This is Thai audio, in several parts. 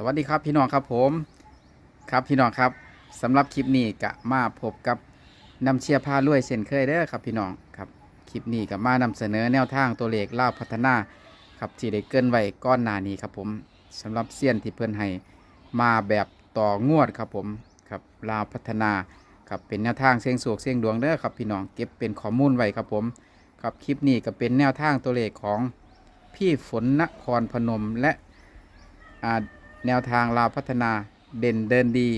สวัสดีครับพี่น้องครับผมครับพี่น้องครับสำหรับคลิปนี้ก็มาพบกับนำเชียร์พาลุยเช่นเคยเด้อครับพี่น้องครับคลิปนี้ก็มานำเสนอแนวทางตัวเลขล่าวพัฒนาครับที่ได้เกินไว้ก้อนหนานี้ครับผมสำหรับเซียนที่เพิ่นให้มาแบบต่องวดครับผมครับลาวพัฒนาครับเป็นแนวทางเสียงสวกเสียงดวงเด้อครับพี่น้องเก็บเป็นข้อมูลไว้ครับผมครับคลิปนี้ก็เป็นแนวทางตัวเลขของพี่ฝนนครพนมและอ่า แนวทางลาวพัฒนาเด่นเดินดี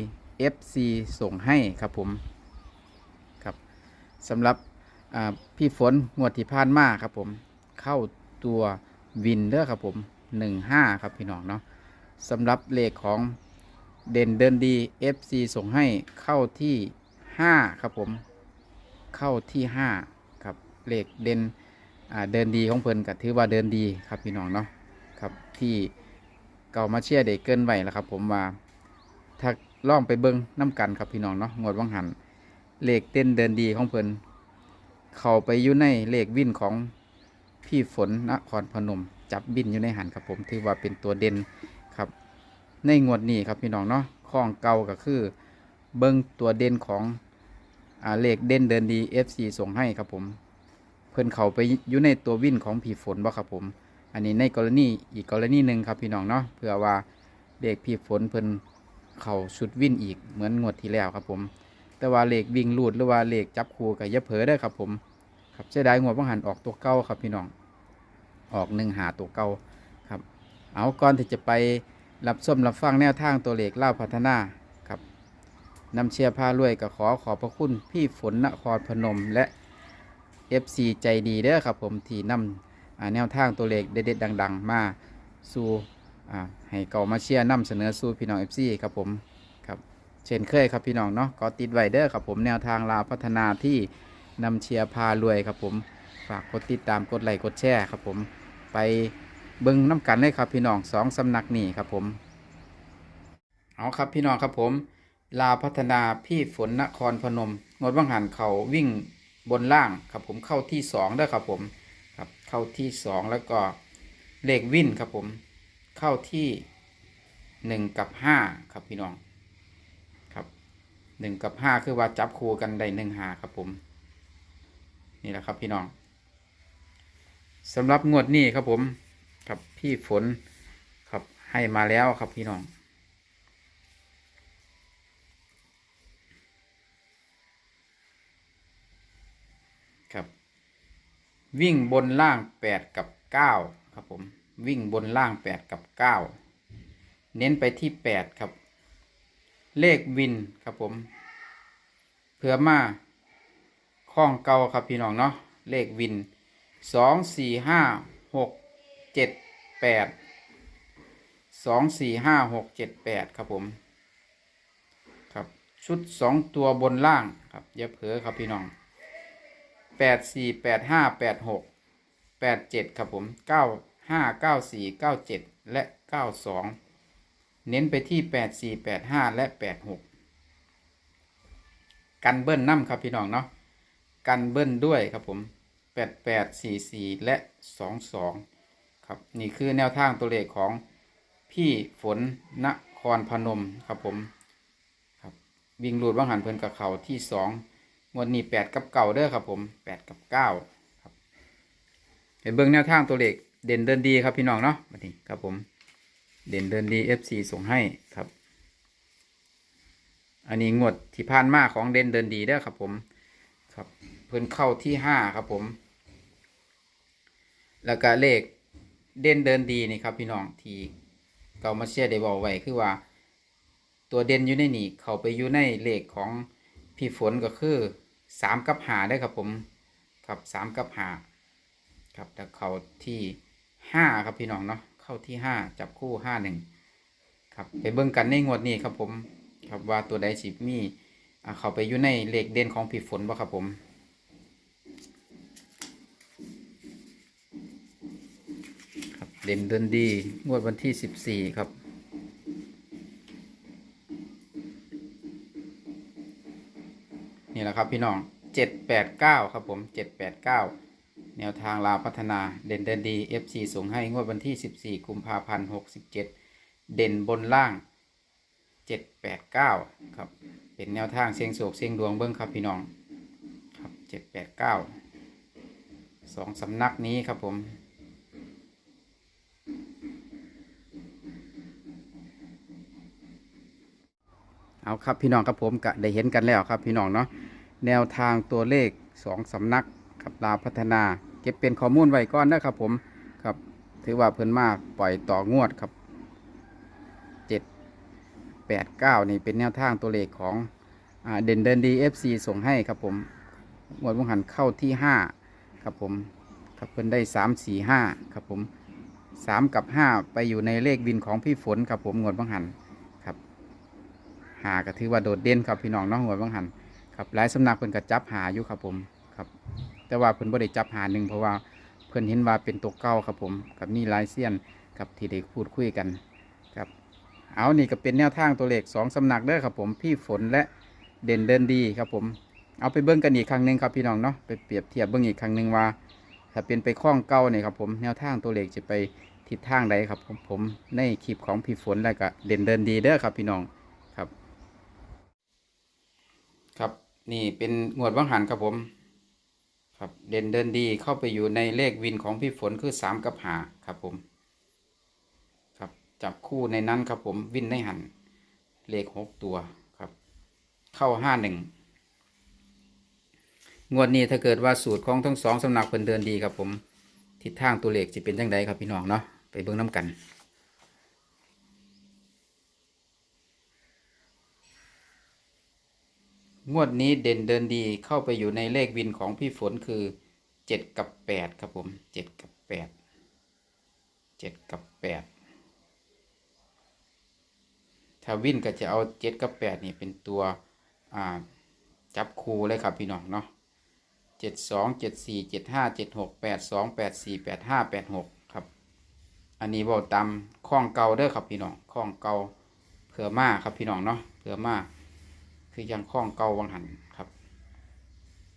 FC ส่งให้ครับผมครับสำหรับพี่ฝนงวดที่ผ่านมาครับผมเข้าตัววินเดอครับผม 15 ครับพี่น้องเนาะสำหรับเลขของเด่นเดินดี FC ส่งให้เข้าที่ 5 ครับผม เข้าที่ 5 ครับเลขเด่นเดินดีของเพิ่นก็ถือว่าเดินดีครับพี่น้องเนาะครับที่ เก่ามาเชียร์เด็กเกินไว้แล้วครับ ผมว่าถ้าล่องไปเบิ้งน้ำกันครับพี่น้องเนาะงวดวังหันเลขเต้นเดินดีของเพิ่นเข้าไปอยู่ในเลขวิ่นของพี่ฝนนครพนม จับบินอยู่ในหันครับผมถือว่าเป็นตัวเด่นครับ ในงวดนี้ครับพี่น้องเนาะข้องเก่าก็คือ เบิ้งตัวเด่นของอเลขเด่นเดินดี FC ส่งให้ครับผม เพิ่นเข้าไปอยู่ในตัววิ่นของพี่ฝนบ่ครับผม อันนี้ในกรณีอีกกรณีหนึ่งครับพี่น้องเนาะเพื่อว่าเลขพี่ฝนเพิ่นเข่าชุดวิ่นอีกเหมือนงวดที่แล้วครับผม แต่ว่าเลขวิ่งลูดหรือว่าเลขจับคู่กับยะเผลอได้ครับผมครับเสียดายงวดบางหันออกตัวเก้าครับพี่น้องออกหนึ่งหาตัวเก้าครับ เอาก่อนที่จะไปรับส้มรับฟังแนวทางตัวเลขเล่าพัฒนาครับนำเชียร์พารวยก็ขอขอบพระคุณพี่ฝนนครพนมและ FC ใจดีเด้อครับผมที่นำอ่า แนวทางตัวเลขเด็ดๆดัง ๆ มาสู่ให้เก่ามาเชียร์นำเสนอสู่พี่น้องเอฟซีครับผมครับเช่นเคยครับพี่น้องเนาะก็ติดไวเด้อครับผมแนวทางลาวพัฒนาที่นำเชียร์พารวยครับผมฝากกดติดตามกดไลค์กดแชร์ครับผมไปเบิ้งน้ำกันเลยครับพี่น้องสองสำนักนี่ครับผมเอาครับพี่น้องครับผม ลาพัฒนาพี่ฝนนครพนม งดว่างหันเขาวิ่งบนล่างครับผมเข้าที่สองเด้ครับผม ครับเข้าที่สองแล้วก็เลขวินครับผมเข้าที่หนึ่งกับห้าครับพี่น้องครับหนึ่งกับห้าคือว่าจับคู่กันได้หนึ่งหาครับผมนี่แหละครับพี่น้องสำหรับงวดนี้ครับผมครับพี่ฝนครับให้มาแล้วครับพี่น้องครับ วิ่งบนล่าง8กับ9ครับผมวิ่งบนล่าง8กับ9เน้นไปที่8ครับ เลขวินครับผมเพื่อมาข้องเก่าครับพี่น้องเนาะเลขวิน2 4 5 6 7 8 2 4 5 6 7 8ครับผมครับชุด2ตัวบนล่างครับอย่าเผลอครับพี่น้อง แปดสี่แปดห้าแปดหกแปดเจ็ดครับผมเก้าห้าเก้าสี่เก้าเจ็ดและเก้าสองเน้นไปที่แปดสี่แปดห้าและแปดหกกันเบิ้ลน้ำครับพี่น้องเนาะกันเบิ้ลด้วยครับผมแปดแปดสี่สี่และสองสองครับนี่คือแนวทางตัวเลขของพี่ฝนนครพนมครับผมครับวิ่งรูดว่างหันเพลินกับเขาที่สอง งวดนี้แปดกับเก่าเด้อครับผมแปดกับเก้าครับเห็นเบื้องแนวทางตัวเลขเด่นเดินดีครับพี่น้องเนาะมาทีครับผม เด่นเดินดี FC ส่งให้ครับ อันนี้งวดที่ผ่านมาของเด่นเดินดีเด้อครับผมครับเพิ่นเข้าที่ห้าครับผม แล้วก็เลขเด่นเดินดีนี่ครับพี่น้องที่เกามาเชียร์ได้บอกไว้คือว่า ตัวเด่นอยู่ในนี่ เขาไปอยู่ในเลขของพี่ฝนก็คือ สามกับหาได้ครับผมครับสามกับหาครับแต่เขาที่ห้าครับพี่น้องเนาะเข้าที่ห้าจับคู่ห้าหนึ่งครับไปเบิ่งกันในงวดนี้ครับผมครับว่าตัวใดสิมีอ่าเขาไปอยู่ในเลขเด่นของพี่ฝนบ่ครับผมครับเด่นเดินดีงวดวันที่สิบสี่ครับ นี่แหละครับพี่น้อง789ครับผม789แนวทางลาพัฒนาเด่นเด่นดี FC ส่งให้งวดวันที่ 14กุมภาพันธ์67 เด่นบนล่างเจ็ดแปดเก้าครับ เป็นแนวทางเสียงโศกเสียงดวงเบิ้งครับพี่น้อง ครับเจ็ดแปดเก้าสองสำนักนี้ครับผม เอาครับพี่น้องครับผมก็ได้เห็นกันแล้วครับพี่น้องเนาะแนวทางตัวเลขสองสำนักครับลาพัฒนา เก็บเป็นข้อมูลไว้ก่อนนะครับผมครับถือว่าเพิ่นมากปล่อยต่องวดครับเจ็ดแปดเก้านี่เป็นแนวทางตัวเลขของอเด่นเดินดีเอฟซีส่งให้ครับผมงวดวงหันเข้าที่ห้าครับผมครับเพิ่นได้สามสี่ห้าครับผมสามกับห้าไปอยู่ในเลขบินของพี่ฝนครับผมงวดวงหัน หาก็ถือว่าโดดเด่นครับพี่น้องเน้องหัวบางหันครับหลายสำนักเพิ่นก็จับหาอยู่ครับผมครับ แต่ว่าเพิ่นบ่ได้จับหาหนึ่งเพราะว่าเพิ่นเห็นว่าเป็นตัวเก่าครับผมกับนี่ลายเซียนกับที่ได้พูดคุยกันครับเอานี่ก็เป็นแนวทางตัวเลขสองสำนักเด้อครับผมพี่ฝนและเด่นเดินดีครับผม เอาไปเบิ่งกันอีกครั้งหนึ่งครับพี่น้องเนาะไปเปรียบเทียบเบิ่งอีกครั้งหนึ่งว่า ถ้าเป็นไปข้องเก่าเนี่ยครับผมแนวทางตัวเลขจะไปทิศทางใดครับผมผมในคลิปของพี่ฝนแล้วก็เด่นเดินดีเด้อครับพี่น้อง ครับนี่เป็นงวดวังหันครับผมครับเด่นเดินดีเข้าไปอยู่ในเลขวินของพี่ฝนคือสามกับหาครับผมครับจับคู่ในนั้นครับผมวินในหันเลขหกตัวครับ เข้าห้าหนึ่งงวดนี้ถ้าเกิดว่าสูตรของทั้งสองสำนักเพิ่นเดินดีครับผมทิศทางตัวเลขจะเป็นจังไดครับพี่น้องเนาะไปเบิ่งน้ำกัน งวดนี้เด่นเดินดีเข้าไปอยู่ในเลขวินของพี่ฝนคือเจ็ดกับแปดครับผมเจ็ดกับแปดเจ็ดกับแปดถ้าวินก็จะเอาเจ็ดกับแปดนี่เป็นตัวจับคูเลยครับพี่น้องเนาะเจ็ดสองเจ็ดสี่เจ็ดห้าเจ็ดหกแปดสองแปดสี่แปดห้าแปดหกครับ อันนี้บอกตามข้องเก่าเด้อครับพี่น้องข้องเก่าเผื่อมาครับพี่น้องเนาะเผื่อมา คือยังคล้องเก่าวังหันครับ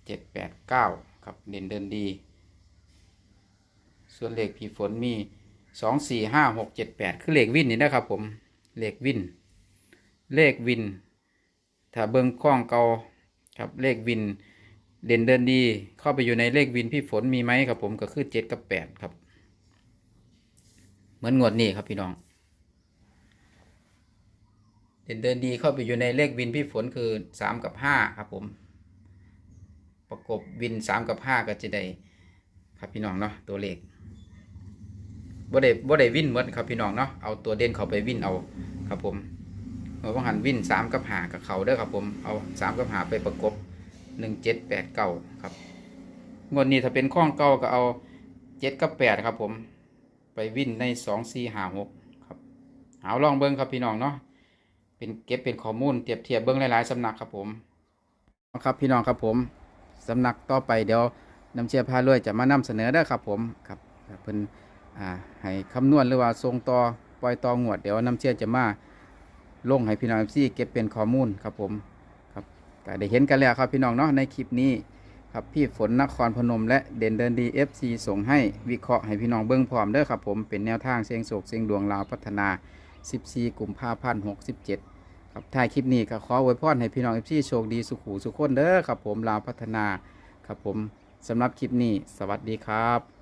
เจ็ดแปดเก้าครับเด่นเดินดี ส่วนเลขผีฝนมีสองสี่ห้าหกเจ็ดแปดคือเลขวินนี่นะครับผมเลขวินเลขวิน ถ้าเบิ้งคล้องเก่าครับเลขวิน เด่นเดินดี เข้าไปอยู่ในเลขวินพี่ฝนมีไหมครับผมก็คือเจ็ดกับแปดครับ เหมือนงวดนี้ครับพี่น้อง เด่นเดินดีเข้าไปอยู่ในเลขวินพี่ฝนคือสามกับห้าครับผม ประกบวินสามกับห้าก็จะได้ครับพี่น้องเนาะตัวเลขบ่ได้บ่ได้วินหมดครับพี่น้องเนาะเอาตัวเด่นเขาไปวินเอาครับผมเมื่อว่าหันวินสามกับหากับเขาเด้อครับผมเอาสามกับหาไปประกบหนึ่งเจ็ดแปดเก้าครับงวดนี้ถ้าเป็นข้องเก้าก็เอาเจ็ดกับแปดครับผม ไปวินในสองสี่หาหกครับ เอาลองเบิ้งครับพี่น้องเนาะ เป็นเก็บเป็นข้อมูลเทียบเทียบเบื้องหลายๆสำนักครับผมครับพี่น้องครับผมสำนักต่อไปเดี๋ยวน้ำเชียร์พารวยจะมานำเสนอได้ครับผมครับเพิ่นอ่าให้คำนวณหรือว่าทรงต่อปล่อยต่องวดเดี๋ยวน้ำเชียร์จะมาลงให้พี่น้องซี่เก็บเป็นข้อมูลครับผมครับก็ได้เห็นกันแล้วครับพี่น้องเนาะในคลิปนี้ครับพี่ฝนนครพนมและเด่นเดินดี FC ส่งให้วิเคราะห์ให้พี่น้องเบิ้องพร้อมเด้อครับผมเป็นแนวทางเสียงโศกเสียงดวงลาวพัฒนา 14กลุ่มภาพันธ์67 ครับท้ายคลิปนี้ก็ขออวยพรให้พี่น้องเอฟซีโชคดีสุขูสุขคนเด้อครับผมลาวพัฒนาครับผมสำหรับคลิปนี้ สวัสดีครับ